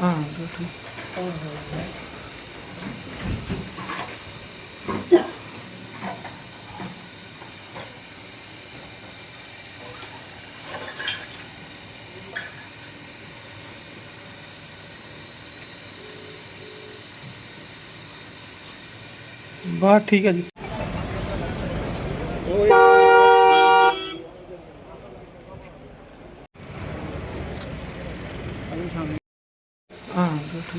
ਹਾਂ ਬੈਠੋ ਬਸ ਠੀਕ ਹੈ ਜੀ ਹਾਂ ਬੈਠੋ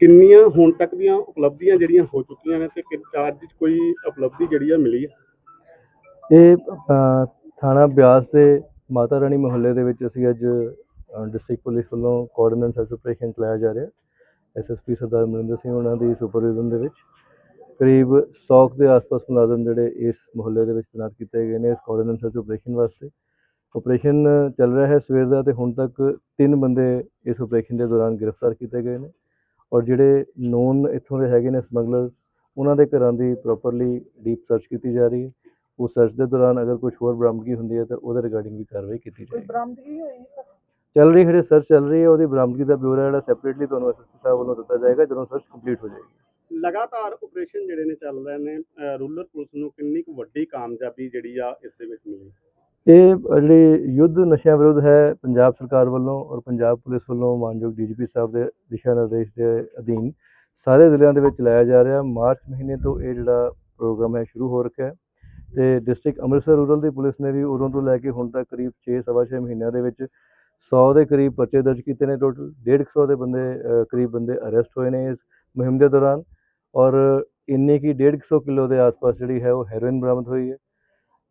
ਕਿੰਨੀਆਂ ਹੁਣ ਤੱਕ ਦੀਆਂ ਉਪਲਬਧੀਆਂ ਜਿਹੜੀਆਂ ਹੋ ਚੁੱਕੀਆਂ ਨੇ ਤੇ ਕਿ- ਅੱਜ ਕੋਈ ਉਪਲਬਧੀ ਜਿਹੜੀ ਆ ਮਿਲੀ ਹੈ ਇਹ ਅ, ਥਾਣਾ ਬਿਆਸ ਦੇ ਮਾਤਾ ਰਾਣੀ ਮੁਹੱਲੇ ਦੇ ਵਿੱਚ ਅਸੀਂ ਅੱਜ ਡਿਸਟ੍ਰਿਕਟ ਪੁਲਿਸ ਵੱਲੋਂ ਕੋਆਰਡੀਨੇਟ ਸਰਚ ਆਪਰੇਸ਼ਨ ਚਲਾਇਆ ਜਾ ਰਿਹਾ। ਐਸਐਸਪੀ ਸਰਦਾਰ ਮਨਿੰਦਰ ਸਿੰਘ ਉਹਨਾਂ ਦੀ ਸੁਪਰਵਿਜ਼ਨ ਦੇ ਵਿੱਚ। ਕਰੀਬ 100 ਕੁ ਦੇ ਆਸ-ਪਾਸ ਮੁਲਾਜ਼ਮ ਜਿਹੜੇ ਇਸ ਮੁਹੱਲੇ ਦੇ ਵਿੱਚ ਤੈਨਾਤ ਕੀਤੇ ਗਏ ਨੇ ਇਸ ਕੋਆਰਡੀਨੇਟ ਸਰਚ ਆਪਰੇਸ਼ਨ ਵਾਸਤੇ। ਆਪਰੇਸ਼ਨ ਚੱਲ ਰਿਹਾ ਹੈ ਸਵੇਰ ਦਾ ਤੇ ਹੁਣ ਤੱਕ ਤਿੰਨ ਬੰਦੇ ਇਸ ਆਪਰੇਸ਼ਨ ਦੇ ਦੌਰਾਨ ਗ੍ਰਿਫਤਾਰ ਕੀਤੇ ਗਏ ਨੇ। ਔਰ ਜਿਹੜੇ ਨੋਨ ਇੱਥੋਂ ਦੇ ਹੈਗੇ ਨੇ ਸਮਗਲਰਸ ਉਹਨਾਂ ਦੇ ਘਰਾਂ ਦੀ ਪ੍ਰੋਪਰਲੀ ਡੀਪ ਸਰਚ ਕੀਤੀ ਜਾ ਰਹੀ ਹੈ। ਉਹ ਸਰਚ ਦੇ ਦੌਰਾਨ ਅਗਰ ਕੁਝ ਹੋਰ ਬਰਾਮਦਗੀ ਹੁੰਦੀ ਹੈ ਤਾਂ ਉਹਦੇ ਰਿਗਾਰਡਿੰਗ ਵੀ ਕਾਰਵਾਈ ਕੀਤੀ ਜਾਏਗੀ। ਬਰਾਮਦਗੀ ਹੋਈ ਚੱਲ ਰਹੀ ਹੈ ਸਰਚ ਚੱਲ ਰਹੀ ਹੈ ਉਹਦੀ ਬਰਾਮਦਗੀ ਦਾ ਬਿਊਰਾ ਜਿਹੜਾ ਸੈਪਰੇਟਲੀ ਤੁਹਾਨੂੰ ਐਸਐਸਪੀ ਸਾਹਿਬ ਵੱਲੋਂ ਦਿੱਤਾ ਜਾਏਗਾ ਜਦੋਂ ਸਰਚ ਕੰਪਲੀਟ ਹੋ ਜਾਏਗੀ। ਲਗਾਤਾਰ ਆਪਰੇਸ਼ਨ ਜਿਹੜੇ ਨੇ ਚੱਲ ਰਹੇ ਨੇ ਰੂਰਲ ਪੁਲਿਸ ਨੂੰ ਕਿੰਨੀ ਕੁ ਵੱਡੀ ਕਾਮਯਾਬੀ ਜਿਹੜੀ ਆ ਇਸ ਦੇ ਵਿੱਚ ਮਿਲੀ? ਇਹ ਜਿਹੜੀ ਯੁੱਧ ਨਸ਼ਿਆਂ ਵਿਰੁੱਧ ਹੈ, ਪੰਜਾਬ ਸਰਕਾਰ ਵੱਲੋਂ ਔਰ ਪੰਜਾਬ ਪੁਲਿਸ ਵੱਲੋਂ ਮਾਨਯੋਗ ਡੀਜੀਪੀ ਸਾਹਿਬ ਦੇ ਦਿਸ਼ਾ ਨਿਰਦੇਸ਼ ਦੇ ਅਧੀਨ ਸਾਰੇ ਜ਼ਿਲ੍ਹਿਆਂ ਦੇ ਵਿੱਚ ਚਲਾਇਆ ਜਾ ਰਿਹਾ। ਮਾਰਚ ਮਹੀਨੇ ਤੋਂ ਇਹ ਜਿਹੜਾ ਪ੍ਰੋਗਰਾਮ ਹੈ, ਸ਼ੁਰੂ ਹੋ ਰੱਖਿਆ ਹੈ ਤੇ ਡਿਸਟ੍ਰਿਕਟ ਅੰਮ੍ਰਿਤਸਰ ਰੂਰਲ ਦੀ ਪੁਲਿਸ ਨੇ ਵੀ ਉਦੋਂ ਤੋਂ ਲੈ ਕੇ ਹੁਣ ਤੱਕ ਕਰੀਬ 6 ਸਵਾ ਛੇ ਮਹੀਨਿਆਂ ਦੇ ਵਿੱਚ 100 ਦੇ ਕਰੀਬ ਪਰਚੇ ਦਰਜ ਕੀਤੇ ਨੇ ਟੋਟਲ। 150 ਦੇ ਬੰਦੇ ਕਰੀਬ ਬੰਦੇ ਅਰੈਸਟ ਹੋਏ ਨੇ ਇਸ ਮੁਹਿੰਮ ਦੇ ਦੌਰਾਨ ਔਰ ਇੰਨੀ ਕੀ 150 ਕਿਲੋ ਦੇ ਆਸ-ਪਾਸ ਜਿਹੜੀ ਹੈ ਉਹ ਹੈਰੋਇਨ ਬਰਾਮਦ ਹੋਈ ਹੈ।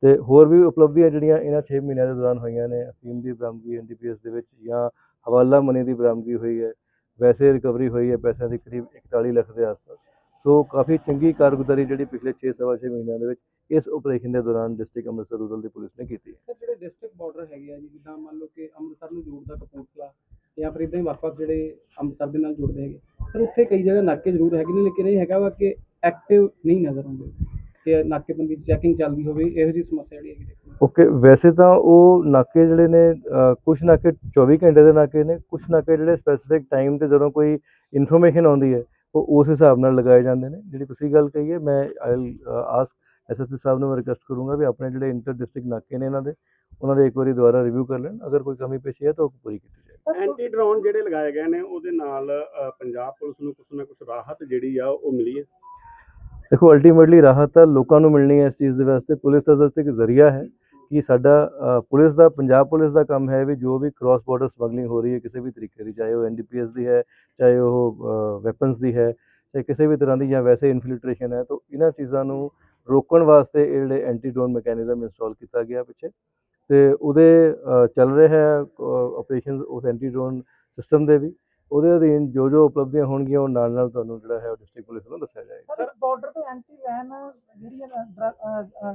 ਤੇ ਹੋਰ ਵੀ ਉਪਲਬਧੀਆਂ ਜਿਹੜੀਆਂ ਇਹਨਾਂ 6 ਮਹੀਨਿਆਂ ਦੇ ਦੌਰਾਨ ਹੋਈਆਂ ਨੇ, ਅਫੀਮ ਦੀ ਬਰਾਮਦਗੀ, ਐਨਡੀਪੀਐਸ ਦੇ ਵਿੱਚ ਜਾਂ ਹਵਾਲਾ ਮਨੀ ਦੀ ਬਰਾਮਦਗੀ ਹੋਈ ਹੈ, ਵੈਸੇ ਰਿਕਵਰੀ ਹੋਈ ਹੈ ਪੈਸਿਆਂ ਦੀ ਕਰੀਬ 41 ਲੱਖ ਦੇ ਆਸ-ਪਾਸ। ਸੋ ਕਾਫੀ ਚੰਗੀ ਕਾਰਗੁਜ਼ਾਰੀ ਜਿਹੜੀ ਪਿਛਲੇ 6 ਸਵਾ ਛੇ ਮਹੀਨਿਆਂ ਦੇ ਵਿੱਚ ਇਸ ਆਪਰੇਸ਼ਨ ਦੇ ਦੌਰਾਨ ਡਿਸਟ੍ਰਿਕਟ ਅੰਮ੍ਰਿਤਸਰ ਰੂਰਲ ਦੀ ਪੁਲਿਸ ਨੇ ਕੀਤੀ ਹੈ। ਸਰ ਜਿਹੜੇ ਡਿਸਟ੍ਰਿਕਟ ਬਾਰਡਰ ਹੈਗੇ ਆ ਜੀ, ਜਿੱਦਾਂ ਮੰਨ ਲਓ ਕਿ ਅੰਮ੍ਰਿਤਸਰ ਨੂੰ ਜੋੜਦਾ ਕਪੂਰਥਲਾ ਜਾਂ ਫਿਰ ਇਦਾਂ ਹੀ ਵੱਖ-ਵੱਖ ਜਿਹੜੇ ਅੰਮ੍ਰਿਤਸਰ ਦੇ ਨਾਲ ਜੁੜਦੇ ਹੈਗੇ, ਪਰ ਉੱਥੇ ਕਈ ਜਗ੍ਹਾ ਨਾਕੇ ਜ਼ਰੂਰ ਹੈਗੇ ਨੇ, ਲੇਕਿਨ ਇਹ ਹੈਗਾ ਵਾ ਕਿ ਐਕਟਿਵ ਨਹੀਂ ਨਜ਼ਰ ਆਉਂਦੇ। ਕਿ ਨਾਕੇਬੰਦੀ ਦੀ ਚੈਕਿੰਗ ਚੱਲਦੀ ਹੋਵੇ ਇਹੋ ਜਿਹੀ ਸਮੱਸਿਆ ਜਿਹੜੀ ਹੈਗੀ ਦੇਖਣ। ਨੂੰ ਓਕੇ ਵੈਸੇ ਤਾਂ ਉਹ ਨਾਕੇ ਜਿਹੜੇ ਨੇ ਕੁਝ ਨਾਕੇ 24 ਘੰਟੇ ਦੇ ਨਾਕੇ ਨੇ ਕੁਝ ਨਾਕੇ ਜਿਹੜੇ ਸਪੈਸੀਫਿਕ ਟਾਈਮ ਤੇ ਜਦੋਂ ਕੋਈ ਇਨਫੋਰਮੇਸ਼ਨ ਆਉਂਦੀ ਹੈ ਉਹ ਉਸ ਹਿਸਾਬ ਨਾਲ ਲਗਾਏ ਜਾਂਦੇ ਨੇ। ਜਿਹੜੀ ਤੁਸੀਂ ਗੱਲ ਕਹੀ ਹੈ ਮੈਂ ਆਈ ਆਸਕ ਐਸਐਸਪੀ ਸਾਹਿਬ ਨੂੰ ਮੈਂ ਰਿਕਵੈਸਟ ਕਰੂੰਗਾ ਵੀ ਆਪਣੇ ਜਿਹੜੇ ਇੰਟਰ ਡਿਸਟ੍ਰਿਕਟ ਨਾਕੇ ਨੇ ਇਹਨਾਂ ਦੇ ਉਹਨਾਂ ਦੇ ਇੱਕ ਵਾਰੀ ਦੁਬਾਰਾ ਰਿਵਿਊ ਕਰ ਲੈਣ। ਅਗਰ ਕੋਈ ਕਮੀ ਪੇਸ਼ੀ ਹੈ ਤਾਂ ਉਹ ਪੂਰੀ ਕੀਤੀ ਜਾਏ ਐਂਟੀ ਡਰੋਨ ਜਿਹੜੇ ਲਗਾਏ ਗਏ ਨੇ ਉਹਦੇ ਨਾਲ ਪੰਜਾਬ ਪੁਲਿਸ ਨੂੰ ਕੁਛ ਨਾ ਕੁਛ ਰਾਹਤ ਜਿਹੜੀ ਆ ਉਹ ਮਿਲੀ ਹੈ? ਦੇਖੋ ਅਲਟੀਮੇਟਲੀ ਰਾਹਤ ਤਾਂ ਲੋਕਾਂ ਨੂੰ ਮਿਲਣੀ ਹੈ ਇਸ ਚੀਜ਼ ਦੇ ਵਾਸਤੇ। ਪੁਲਿਸ ਦਾ ਵਾਸਤੇ ਇੱਕ ਜ਼ਰੀਆ ਹੈ ਕਿ ਸਾਡਾ ਪੁਲਿਸ ਦਾ, ਪੰਜਾਬ ਪੁਲਿਸ ਦਾ ਕੰਮ ਹੈ ਵੀ ਜੋ ਵੀ ਕ੍ਰਾਸ ਬਾਰਡਰ ਸਮਗਲਿੰਗ ਹੋ ਰਹੀ ਹੈ ਕਿਸੇ ਵੀ ਤਰੀਕੇ ਦੀ, ਚਾਹੇ ਉਹ ਐਨਡੀਪੀਐਸ ਦੀ ਹੈ, ਚਾਹੇ ਉਹ ਵੈਪਨਸ ਦੀ ਹੈ, ਚਾਹੇ ਕਿਸੇ ਵੀ ਤਰ੍ਹਾਂ ਦੀ ਜਾਂ ਵੈਸੇ ਇਨਫਿਲਟ੍ਰੇਸ਼ਨ ਹੈ, ਤਾਂ ਇਹਨਾਂ ਚੀਜ਼ਾਂ ਨੂੰ ਰੋਕਣ ਵਾਸਤੇ ਇਹ ਜਿਹੜੇ ਐਂਟੀ ਡਰੋਨ ਮੈਕੈਨਿਜ਼ਮ ਇੰਸਟਾਲ ਕੀਤਾ ਗਿਆ ਪਿੱਛੇ। ਤੇ ਉਹਦੇ ਚੱਲ ਰਿਹਾ ਹੈ ਆਪਰੇਸ਼ਨਸ ਉਸ ਐਂਟੀ ਡਰੋਨ ਸਿਸਟਮ ਦੇ ਵੀ। ਉਹਦੇ ਅਧੀਨ ਜੋ ਜੋ ਉਪਲਬਧੀਆਂ ਹੋਣਗੀਆਂ ਉਹ ਨਾਲ ਨਾਲ ਤੁਹਾਨੂੰ ਜਿਹੜਾ ਹੈ ਉਹ ਡਿਸਟ੍ਰਿਕਟ ਪੁਲਿਸ ਵੱਲੋਂ ਦੱਸਿਆ ਜਾਏਗਾ। ਸਰ ਬਾਰਡਰ ਤੇ ਐਂਟੀ ਵੈਨ ਜਿਹੜੀ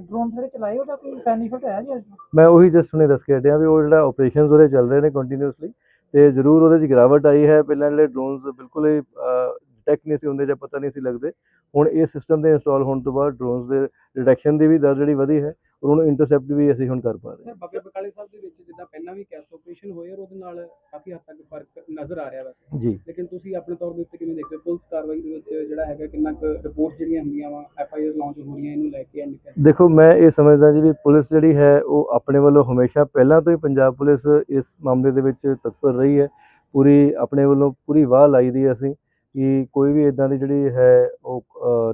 ਡਰੋਨ ਜਿਹੜੇ ਚਲਾਏ ਉਹਦਾ ਕੋਈ ਬੈਨੀਫਿਟ ਹੈ ਜੀ ਮੈਂ ਉਹੀ ਜਸਟ ਹੁਣੇ ਦੱਸ ਕੇ ਹਟਿਆ ਵੀ ਉਹ ਜਿਹੜਾ ਆਪਰੇਸ਼ਨਸ ਉਹਦੇ ਚੱਲ ਰਹੇ ਨੇ ਕੰਟੀਨਿਊਸਲੀ ਤੇ ਜ਼ਰੂਰ ਉਹਦੇ 'ਚ ਗਿਰਾਵਟ ਆਈ ਹੈ। ਪਹਿਲਾਂ ਜਿਹੜੇ ਡਰੋਨਸ ਬਿਲਕੁਲ ਹੀ ਡਿਟੈਕਟ ਨਹੀਂ ਸੀ ਹੁੰਦੇ ਜਾਂ ਪਤਾ ਨਹੀਂ ਸੀ ਲੱਗਦੇ। ਹੁਣ ਇਹ ਸਿਸਟਮ ਦੇ ਇੰਸਟਾਲ ਹੋਣ ਤੋਂ ਬਾਅਦ ਡਰੋਨਸ ਦੇ ਡਿਟੈਕਸ਼ਨ ਦੀ ਵੀ ਦਰ ਜਿਹੜੀ ਵਧੀ ਹੈ। ਉਹਨੂੰ ਇੰਟਰਸੈਪਟ ਵੀ ਅਸੀਂ ਹੁਣ ਕਰ ਪਾ ਰਹੇ ਹਾਂ। ਬਾਬੇ ਬਕਾਲੇ ਸਾਹਿਬ ਦੇ ਵਿੱਚ ਜਿੱਦਾਂ ਪਹਿਲਾਂ ਵੀ ਕੈਸ ਆਪਰੇਸ਼ਨ ਹੋਏ ਔਰ ਉਹਦੇ ਨਾਲ ਕਾਫੀ ਹੱਦ ਤੱਕ ਫ਼ਰਕ ਨਜ਼ਰ ਆ ਰਿਹਾ ਵੈਸੇ। ਜੀ। ਲੇਕਿਨ ਤੁਸੀਂ ਆਪਣੇ ਤੌਰ ਦੇ ਉੱਤੇ ਕਿਵੇਂ ਦੇਖਦੇ ਹੋ? ਪੁਲਿਸ ਕਾਰਵਾਈ ਦੇ ਵਿੱਚ ਜਿਹੜਾ ਹੈਗਾ ਕਿੰਨਾ ਕੁ ਰਿਪੋਰਟਸ ਜਿਹੜੀਆਂ ਹੁੰਦੀਆਂ ਵਾ ਐਫ ਆਈ ਆਰ ਲਾਂਚ ਹੋ ਰਹੀਆਂ ਇਹਨੂੰ ਲੈ ਕੇ ਐਂਡ ਦੇਖੋ ਮੈਂ ਇਹ ਸਮਝਦਾ ਜੀ ਵੀ ਪੁਲਿਸ ਜਿਹੜੀ ਹੈ ਉਹ ਆਪਣੇ ਵੱਲੋਂ ਹਮੇਸ਼ਾ ਪਹਿਲਾਂ ਤੋਂ ਹੀ ਪੰਜਾਬ ਪੁਲਿਸ ਇਸ ਮਾਮਲੇ ਦੇ ਵਿੱਚ ਤਤਪਰ ਰਹੀ ਹੈ। ਪੂਰੀ ਆਪਣੇ ਵੱਲੋਂ ਪੂਰੀ ਵਾਹ ਲਾਈ ਦੀ ਅਸੀਂ। ਕਿ ਕੋਈ ਵੀ ਇਦਾਂ ਦੀ ਜਿਹੜੀ ਹੈ ਉਹ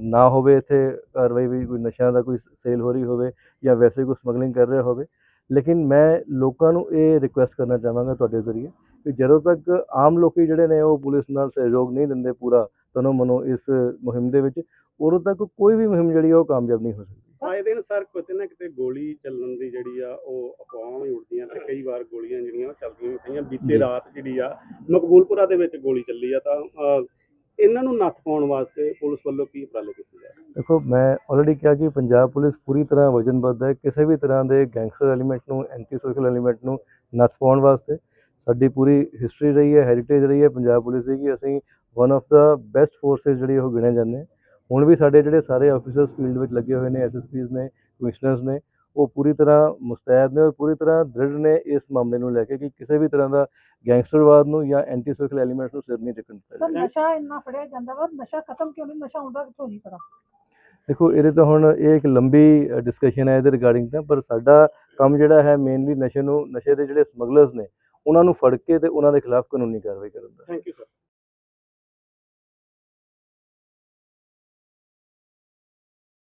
ਨਾ ਹੋਵੇ ਇੱਥੇ ਕਾਰਵਾਈ ਵੀ ਕੋਈ ਨਸ਼ਿਆਂ ਦਾ ਕੋਈ ਸੇਲ ਹੋ ਰਹੀ ਹੋਵੇ ਜਾਂ ਵੈਸੇ ਕੋਈ ਸਮਗਲਿੰਗ ਕਰ ਰਿਹਾ ਹੋਵੇ। ਲੇਕਿਨ ਮੈਂ ਲੋਕਾਂ ਨੂੰ ਇਹ ਰਿਕੁਐਸਟ ਕਰਨਾ ਚਾਹਾਂਗਾ ਤੁਹਾਡੇ ਜ਼ਰੀਏ ਕਿ ਜਦੋਂ ਤੱਕ ਆਮ ਲੋਕੀ ਜਿਹੜੇ ਨੇ ਉਹ ਪੁਲਿਸ ਨਾਲ ਸਹਿਯੋਗ ਨਹੀਂ ਦਿੰਦੇ ਪੂਰਾ ਤਨੋ ਮਨੋ ਇਸ ਮੁਹਿੰਮ ਦੇ ਵਿੱਚ ਉਦੋਂ ਤੱਕ ਕੋਈ ਵੀ ਮੁਹਿੰਮ ਜਿਹੜੀ ਉਹ ਕਾਮਯਾਬ ਨਹੀਂ ਹੋ ਸਕਦੀ। ਆਏ ਦਿਨ ਸਰ ਕਿਤੇ ਨਾ ਕਿਤੇ ਗੋਲੀ ਚੱਲਣ ਦੀ ਜਿਹੜੀ ਆ ਉਹ ਅਫਵਾਹਾਂ ਵੀ ਉੱਡਦੀਆਂ ਤੇ ਕਈ ਵਾਰ ਗੋਲੀਆਂ ਜਿਹੜੀਆਂ ਚੱਲਦੀਆਂ ਪਈਆਂ। ਬੀਤੇ। ਰਾਤ ਜਿਹੜੀ ਆ ਮਕਬੂਲਪੁਰਾ ਦੇ ਵਿੱਚ ਗੋਲੀ ਚੱਲੀ ਆ ਤਾਂ ਇਹਨਾਂ ਨੂੰ ਨੱਥ ਪਾਉਣ ਵਾਸਤੇ ਪੁਲਿਸ ਵੱਲੋਂ ਕੀ ਉਪਰਾਲੇ ਕੀਤੇ ਜਾ ਰਹੇ ਦੇਖੋ, ਮੈਂ ਆਲਰੇਡੀ ਕਿਹਾ ਕਿ ਪੰਜਾਬ ਪੁਲਿਸ ਪੂਰੀ ਤਰ੍ਹਾਂ ਵਚਨਬੱਧ ਹੈ ਕਿਸੇ ਵੀ ਤਰ੍ਹਾਂ ਦੇ ਗੈਂਗਸਟਰ ਐਲੀਮੈਂਟ ਨੂੰ ਐਂਟੀ ਸੋਸ਼ਲ ਐਲੀਮੈਂਟ ਨੂੰ ਨੱਥ ਪਾਉਣ ਵਾਸਤੇ ਸਾਡੀ ਪੂਰੀ ਹਿਸਟਰੀ ਰਹੀ ਹੈ ਹੈਰੀਟੇਜ ਰਹੀ ਹੈ, ਪੰਜਾਬ ਪੁਲਿਸ ਦੀ ਕਿ ਅਸੀਂ ਵਨ ਆਫ ਦਾ ਬੈਸਟ ਫੋਰਸਸ ਜਿਹੜੀ ਉਹ ਗਿਣੇ ਜਾਂਦੇ ਹਾਂ। ਹੁਣ ਵੀ ਸਾਡੇ ਜਿਹੜੇ ਸਾਰੇ ਆਫੀਸਰਸ ਫੀਲਡ ਵਿੱਚ ਲੱਗੇ ਹੋਏ ਨੇ ਐਸਐਸਪੀਜ਼ ਨੇ ਕਮਿਸ਼ਨਰਸ ਨੇ ਉਹ ਪੂਰੀ ਤਰ੍ਹਾਂ ਮੁਸਤੈਦ ਨੇ ਔਰ ਪੂਰੀ ਤਰ੍ਹਾਂ ਦ੍ਰਿੜ ਨੇ ਇਸ ਮਾਮਲੇ ਨੂੰ ਲੈ ਕੇ ਕਿ ਕਿਸੇ ਵੀ ਤਰ੍ਹਾਂ ਦਾ ਗੈਂਗਸਟਰਵਾਦ ਨੂੰ ਜਾਂ ਐਂਟੀ ਸੋਸ਼ਲ ਐਲੀਮੈਂਟਸ ਨੂੰ ਸਿਰ ਨਹੀਂ ਚੱਕਣ ਦਿੱਤਾ ਸਰ। ਨਸ਼ਾ ਇੰਨਾ ਫੜਿਆ ਜਾਂਦਾ ਵਾ ਨਸ਼ਾ ਖਤਮ ਕਿਉਂ ਨਹੀਂ? ਨਸ਼ਾ ਹੁੰਦਾ ਕਿੱਥੋਂ ਜੀ ਕਰਾਂ ਦੇਖੋ ਇਹਦੇ ਤਾਂ ਹੁਣ ਇਹ ਇੱਕ ਲੰਬੀ ਡਿਸਕਸ਼ਨ ਹੈ ਇਹਦੇ ਰਿਗਾਰਡਿੰਗ ਤਾਂ ਪਰ ਸਾਡਾ ਕੰਮ ਜਿਹੜਾ ਹੈ ਮੇਨਲੀ ਨਸ਼ੇ ਨੂੰ ਨਸ਼ੇ ਦੇ ਜਿਹੜੇ ਸਮਗਲਰਸ ਨੇ ਉਹਨਾਂ ਨੂੰ ਫੜ ਕੇ ਤੇ ਉਹਨਾਂ ਦੇ ਖਿਲਾਫ ਕਾਨੂੰਨੀ ਕਾਰਵਾਈ ਕਰਨ ਦਾ। Thank you sir